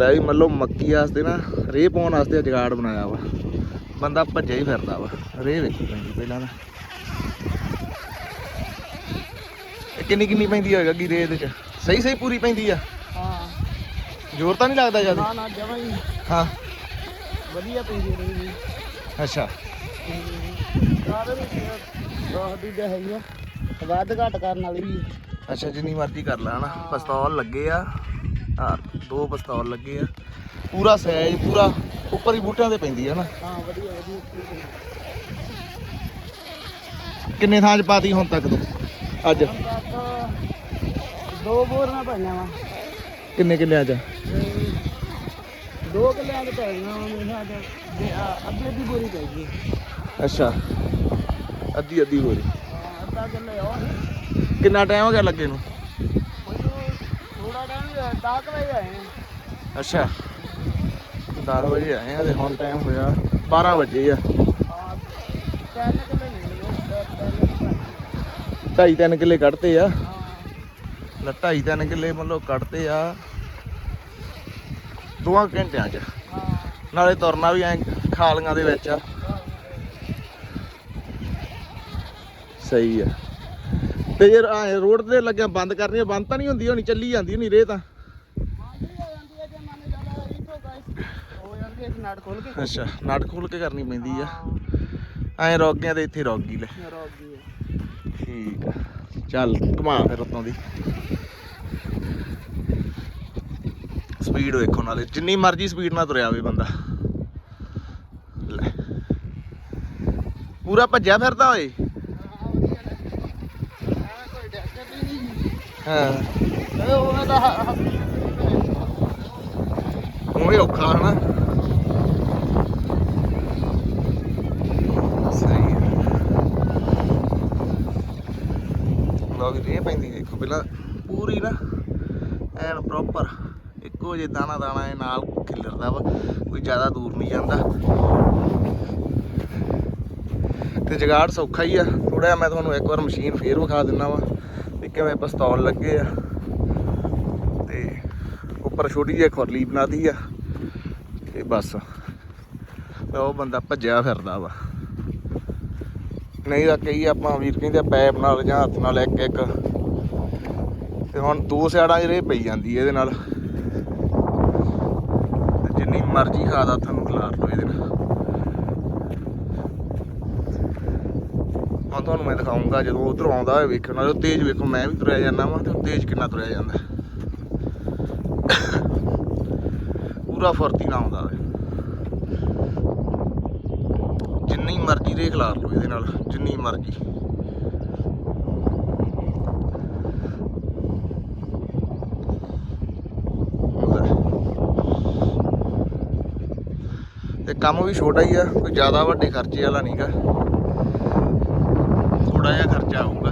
ਲੈ ਵੀ ਮੱਲੋ ਮੱਕੀ ਵਾਸਤੇ ਨਾ ਰੇਹ ਪਾਉਣ ਵਾਸਤੇ ਜਗਾੜ ਬਣਾਇਆ ਵਾ। ਬੰਦਾ ਭੱਜਿਆ ਹੀ ਫਿਰਦਾ ਵਾ ਰੇਹ ਵੇਖੀ ਪੈਂਦੀ ਪਹਿਲਾਂ ਨਾ ਕਿੰਨੀ ਕਿੰਨੀ ਪੈਂਦੀ ਹੋਏਗਾ ਕੀ ਰੇਹ ਇਹਦੇ ਚ? ਸਹੀ ਸਹੀ ਪੂਰੀ ਪੈਂਦੀ ਆ? ਹਾਂ। ਜ਼ੋਰ ਤਾਂ ਨਹੀਂ ਲੱਗਦਾ ਜ਼ਿਆਦਾ? ਨਾ ਨਾ ਜਮਾਂ ਹੀ। ਹਾਂ। ਵਧੀਆ ਪੈਂਦੀ ਰਹੀ ਜੀ ਅੱਛਾ। ਸਾਰੇ ਵਿੱਚ ਬਹੁਤ ਦੀ ਹੈਗੀ ਆ। ਵੱਧ ਘੱਟ ਕਰਨ ਵਾਲੀ ਅੱਛਾ ਜਿੰਨੀ ਮਰਜ਼ੀ ਕਰ ਲੈ ਹਨਾ। ਪਿਸਤੌਲ ਲੱਗੇ ਆ। ਆ ਦੋ ਪਿਸਤੌਲ ਲੱਗੇ ਆ। ਪੂਰਾ ਸਾਈਜ਼ ਪੂਰਾ ਉੱਪਰ ਹੀ ਬੂਟਿਆਂ ਤੇ ਪੈਂਦੀ ਆ ਨਾ। ਹਾਂ ਵਧੀਆ ਵਧੀਆ। ਕਿੰਨੇ ਥਾਂ ਚ ਪਾਤੀ ਹੁਣ ਤੱਕ ਤੂੰ? ਅੱਜ? ਦੋ ਬੋਰੀਆਂ ਪਾਈਆਂ ਵਾ। ਕਿੰਨੇ ਕਿੱਲਿਆਂ ਚ ਦੋ ਕਿੱਲਿਆਂ ਦੇ ਪੈ ਗਈਆਂ ਵਾ ਮੇਰੇ ਚ ਅੱਧੀ ਅੱਧੀ ਬੋਰੀ ਪੈ ਗਈ। ਅੱਛਾ। ਅੱਧੀ ਅੱਧੀ ਬੋਰੀ। ਹਾਂ, ਅੱਧਾ ਕਿੱਲੇ ਉਹ ਕਿੰਨਾ ਟਾਈਮ ਹੋ ਗਿਆ ਲੱਗੇ ਨੂੰ? 10 ਵਜੇ ਆਏ ਅੱਛਾ। 10 ਵਜੇ ਆਏ ਆ ਤੇ ਹੁਣ ਟਾਈਮ ਹੋਇਆ 12 ਵਜੇ ਆ। ਢਾਈ ਤਿੰਨ ਕਿੱਲੇ ਕੱਢਤੇ ਆ। ਲੈ ਢਾਈ ਤਿੰਨ ਕਿੱਲੇ ਮਤਲਬ ਕੱਢਤੇ ਆ। ਦੋਆਂ ਘੰਟਿਆਂ ਚ। ਨਾਲੇ ਤੁਰਨਾ ਵੀ ਐ ਖਾਲੀਆਂ ਦੇ ਵਿੱਚ ਆ। ਸਹੀ ਆ। ਤੇ ਜੇ ਰੋਡ ਤੇ ਲੱਗਿਆ ਬੰਦ ਕਰਨੀ ਆ, ਬੰਦ ਤਾਂ ਨਹੀਂ ਹੁੰਦੀ ਹੋਣੀ ਚੱਲੀ ਜਾਂਦੀ ਹੋਣੀ ਰੇ ਤਾਂ। ਹੋ ਜਾਂਦੀ ਕੇ ਅੱਛਾ ਨਟ ਖੋਲ ਕੇ ਕਰਨੀ ਪੈਂਦੀ ਆ। ਐ ਰੋਕ ਗਿਆ ਤੇ ਇੱਥੇ ਰੋਕ ਗਈ ਲੈ। ਠੀਕ ਆ। ਚੱਲ ਘੁਮਾ ਫਿਰ ਉਤੋਂ ਦੀ। ਸਪੀਡ ਵੇਖੋ ਨਾਲੇ ਜਿੰਨੀ ਮਰਜ਼ੀ ਸਪੀਡ ਨਾਲ ਤੁਰਿਆ ਹੋਵੇ ਬੰਦਾ। ਲੈ। ਪੂਰਾ ਭੱਜਿਆ ਫਿਰਦਾ ਓਏ ਕੋਈ ਡਾਕਟਰ ਵੀ ਨਹੀਂ ਹਾਂ। ਇਹ ਉਹਨਾਂ ਦਾ ਹ- ਹ- ਉਵੇਂ ਔਖਾ ਹਨਾ ਸਹੀ ਹੈ। ਲੋਕ ਪੈਂਦੀ ਦੇਖੋ ਪਹਿਲਾਂ ਪੂਰੀ ਨਾ ਐਨ ਪ੍ਰੋਪਰ ਇੱਕੋ ਜੇ ਦਾਣਾ ਦਾਣਾ ਇਹ ਨਾਲ ਖਿਲਰਦਾ ਵਾ, ਕੋਈ ਜ਼ਿਆਦਾ ਦੂਰ ਨਹੀਂ ਜਾਂਦਾ। ਤੇ ਜਗਾੜ ਸੌਖਾ ਹੀ ਆ। ਥੋੜਾ ਜਿਹਾ ਮੈਂ ਤੁਹਾਨੂੰ ਇੱਕ ਵਾਰ ਮਸ਼ੀਨ ਫੇਰ ਵਿਖਾ ਦਿੰਦਾ ਵਾ। ਕਿਵੇਂ ਪਿਸਤੌਲ ਲੱਗੇ ਆ। ਤੇ ਉੱਪਰ ਛੋਟੀ ਜਿਹੀ ਖੁਰਲੀ ਬਣਾਦੀ ਆ। ਤੇ ਬਸ। ਉਹ ਬੰਦਾ ਭੱਜਿਆ ਫਿਰਦਾ ਵਾ। ਨਹੀਂ ਤਾਂ ਕਈ ਆਪਾਂ ਵੀਰ ਕਹਿੰਦੇ ਪੈਪ ਨਾਲ ਜਾਂ ਹੱਥ ਨਾਲ ਇੱਕ ਇੱਕ। ਤੇ ਹੁਣ ਦੋ ਸਾਈਡਾਂ ਜਿਹੜੇ ਪਈ ਜਾਂਦੀ ਇਹਦੇ ਨਾਲ। ਜਿੰਨੀ ਮਰਜ਼ੀ ਖਾਦਾ ਤੁਹਾਨੂੰ ਖਲਾਰ ਲਓ ਇਹਦੇ ਨਾਲ ਹੁਣ ਤੁਹਾਨੂੰ ਮੈਂ ਦਿਖਾਉਂਗਾ, ਜਦੋਂ ਉਧਰੋਂ ਆਉਂਦਾ ਹੋਏ ਵੇਖੋ ਨਾਲੇ ਉਹ ਤੇਜ਼ ਵੇਖੋ, ਮੈਂ ਵੀ ਤੁਰਿਆ ਜਾਂਦਾ ਵਾਂ ਤੇ ਉਹ ਤੇਜ਼ ਕਿੰਨਾ ਤੁਰਿਆ ਜਾਂਦਾ। ਪੂਰਾ ਫੁਰਤੀ ਨਾਲ ਆਉਂਦਾ ਵੇ ਜਿੰਨੀ ਮਰਜ਼ੀ ਰੇ ਖਿਲਾਰ ਲਓ ਇਹਦੇ ਨਾਲ, ਜਿੰਨੀ ਮਰਜ਼ੀ। ਤੇ ਕੰਮ ਵੀ ਛੋਟਾ ਹੀ ਆ, ਕੋਈ ਜ਼ਿਆਦਾ ਵੱਡੇ ਖਰਚੇ ਵਾਲਾ ਨਹੀਂਗਾ ਥੋੜਾ ਜਿਹਾ ਖਰਚਾ ਆਊਗਾ।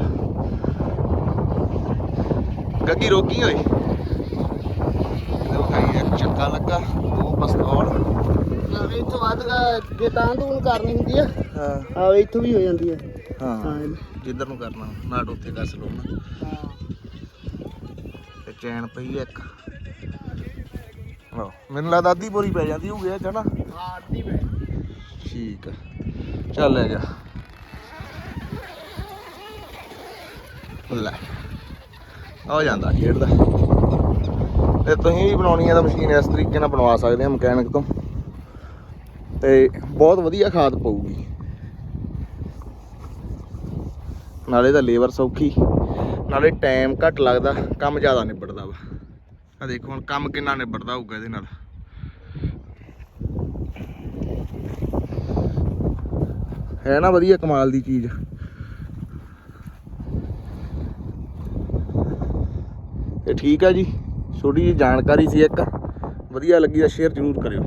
ਗੱਗੀ ਰੋਕੀ ਹੋਈ ਦੇਖੋ ਖਾਈ ਇੱਕ ਚੱਕਾ ਲੱਗਾ ਦੋ ਪਿਸਤੌਲ। ਨਾ ਇੱਥੋਂ ਵੱਧ ਜੇ ਤਾਂ ਤੂੰ ਕਰਨੀ ਹੁੰਦੀ ਆ ਹਾਂ। ਆ ਇੱਥੋਂ ਵੀ ਹੋ ਜਾਂਦੀ ਹੈ ਹਾਂ ਜਿੱਧਰ ਨੂੰ ਕਰਨਾ ਨਾਟ ਉੱਥੇ ਕੱਸ ਲਓ। ਨਾ ਹਾਂ। ਤੇ ਚੈਨ ਪਈ ਆ ਇੱਕ। ਆਹੋ ਮੈਨੂੰ ਲੱਗਦਾ ਅੱਧੀ ਬੋਰੀ ਪੈ ਜਾਂਦੀ ਹੋਊਗੀ ਇਹ ਚ ਹਾਂ ਅੱਧੀ ਪੈ ਠੀਕ ਆ। ਚੱਲ ਲੈ ਜਾ ਲੈ। ਆ ਜਾਂਦਾ ਖੇਡਦਾ। ਤੇ ਤੁਸੀਂ ਵੀ ਬਣਾਉਣੀ ਆ ਤਾਂ ਮਸ਼ੀਨ ਇਸ ਤਰੀਕੇ ਨਾਲ ਬਣਵਾ ਸਕਦੇ ਆ ਮਕੈਨਿਕ ਤੋਂ। ਤੇ ਬਹੁਤ ਵਧੀਆ ਖਾਦ ਪਊਗੀ। ਨਾਲੇ ਤਾਂ ਲੇਬਰ ਸੌਖੀ। ਨਾਲੇ ਟਾਈਮ ਘੱਟ ਲੱਗਦਾ, ਕੰਮ ਜ਼ਿਆਦਾ ਨਿਬੜਦਾ ਵਾ। ਆ ਦੇਖੋ ਹੁਣ ਕੰਮ ਕਿੰਨਾ ਨਿਬੜਦਾ ਹੋਊਗਾ ਇਹਦੇ ਨਾਲ। ਹੈ ਨਾ ਵਧੀਆ ਕਮਾਲ ਦੀ ਚੀਜ਼। ਤੇ ਠੀਕ ਆ ਜੀ। ਛੋਟੀ ਜਿਹੀ ਜਾਣਕਾਰੀ ਸੀ ਇੱਕ। ਵਧੀਆ ਲੱਗੀ ਤਾਂ ਸ਼ੇਅਰ ਜ਼ਰੂਰ ਕਰਿਓ।